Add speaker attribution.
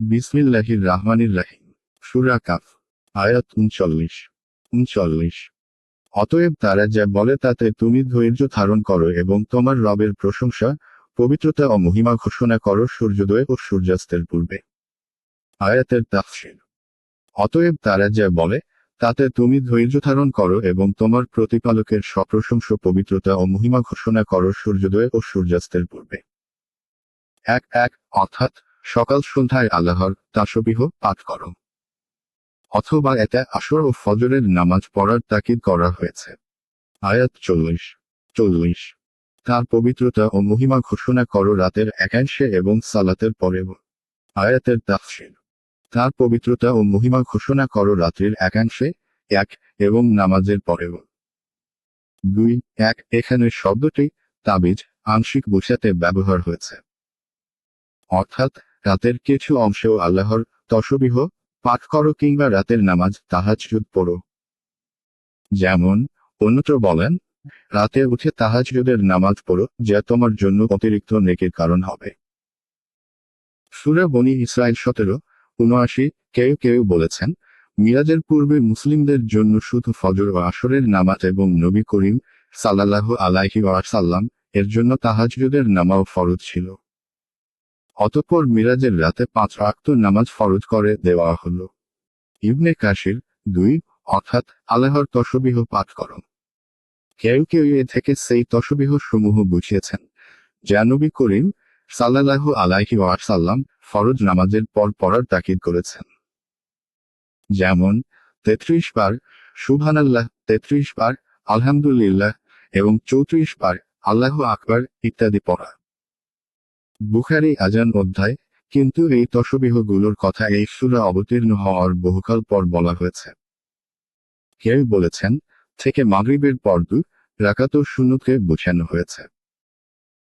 Speaker 1: বিসমিল্লাহির রাহমানির রাহিম সুরা কাফ, আয়াত উনচল্লিশ। উনচল্লিশ। অতএব তারা যা বলে তাতে তুমি ধৈর্য ধারণ করো এবং তোমার রবের প্রশংসা, পবিত্রতা ও মহিমা ঘোষণা করো সূর্যোদয় ও সূর্যাস্তের পূর্বে। আয়াতের তাফসির। অতএব তারা যা বলে, তাতে তুমি ধৈর্য ধারণ করো এবং তোমার প্রতিপালকের সপ্রশংস, পবিত্রতা ও মহিমা ঘোষণা করো সূর্যোদয় ও সূর্যাস্তের পূর্বে। এক এক, অর্থাৎ সকাল সন্ধ্যায় আল্লাহর তাসবিহ পাঠ করো। অথবা এতে আসর ও ফজরের নামাজ পড়ার তাকিদ করা হয়েছে। আয়াত চল্লিশ চল্লিশ। তার পবিত্রতা ও মহিমা ঘোষণা করো রাতের একাংশে এবং সালাতের পরেও। আয়াতের তাফসির। তার পবিত্রতা ও মহিমা ঘোষণা করো রাত্রির একাংশে, এক এবং নামাজের পরেও। দুই, এক, এখানে শব্দটি তাবিজ, আংশিক বোঝাতে ব্যবহার হয়েছে। অর্থাৎ রাতের কিছু অংশেও আল্লাহর তসবিহ পাঠ করো কিংবা রাতের নামাজ তাহাজুদ পড়ো। যেমন, অন্যত্র বলেন, রাতে উঠে তাহাজুদের নামাজ পড়ো, যা তোমার জন্য অতিরিক্ত নেকির কারণ হবে। সুরা বনি ইসরায়েল সতেরো, উনআশি, কেউ কেউ বলেছেন, মিরাজের পূর্বে মুসলিমদের জন্য শুধু ফজর ও আসরের নামাজ এবং নবী করিম সাল্লাল্লাহু আলাইহি ওয়াসাল্লাম এর জন্য তাহাজুদের নামাও ফরজ ছিল। অতঃপর মিরাজের রাতে পাঁচ আক্ত নামাজ ফরজ করে দেওয়া হল। ইবনে কাশির দুই, অর্থাৎ আল্লাহর তসবিহ পাঠ করো। কেউ কেউ এ থেকে সেই তসবিহ সমূহ বুঝিয়েছেন, যা নবী করিম সাল্লাল্লাহু আলাইহি ওয়াসাল্লাম ফরজ নামাজের পর পড়ার তাকিদ করেছেন। যেমন, তেত্রিশ বার সুবহানাল্লাহ, তেত্রিশ বার আলহামদুলিল্লাহ এবং চৌত্রিশ বার আল্লাহ আকবার ইত্যাদি পড়া। বুখারি আজান অধ্যায়, কিন্তু এই তসবিহগুলোর কথা এই সুরা অবতীর্ণ হওয়ার বহুকাল পর বলা হয়েছে। কেউ বলেছেন, থেকে মাগরিবের পর দু রাকাত শূন্যকে বোঝানো হয়েছে।